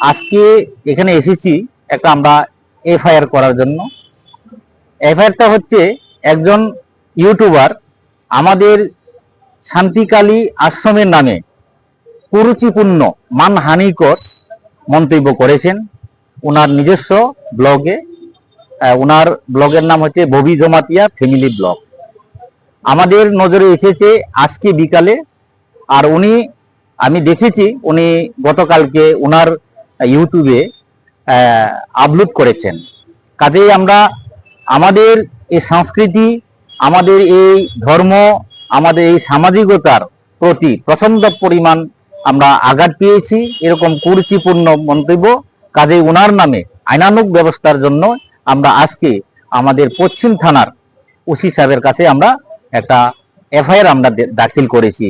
আজকে এখানে এসেছি একটা আমরা এফআইআর করার জন্য। এফআইআরটা হচ্ছে একজন ইউটিউবার আমাদের শান্তিকালী আশ্রমের নামে কুরুচিপূর্ণ মানহানিকর মন্তব্য করেছেন। ওনার নিজস্ব ব্লগে ওনার ব্লগের নাম হচ্ছে ববি জমাতিয়া ফ্যামিলি ব্লগ। আমাদের নজরে এসেছে আজকে বিকালে, আর উনি, আমি দেখেছি উনি গতকালকে ওনার ইউটিউবে আপলোড করেছেন। কাজেই আমরা আমাদের এই সংস্কৃতি, আমাদের এই ধর্ম, আমাদের এই সামাজিকতার প্রতি প্রচণ্ড পরিমাণ আমরা আঘাত পেয়েছি। এরকম কুরুচিপূর্ণ মন্তব্য, কাজেই ওনার নামে আইনানুক ব্যবস্থার জন্য আমরা আজকে আমাদের পশ্চিম থানার ওসি সাহেবের কাছে আমরা একটা এফআইআর আমরা দাখিল করেছি।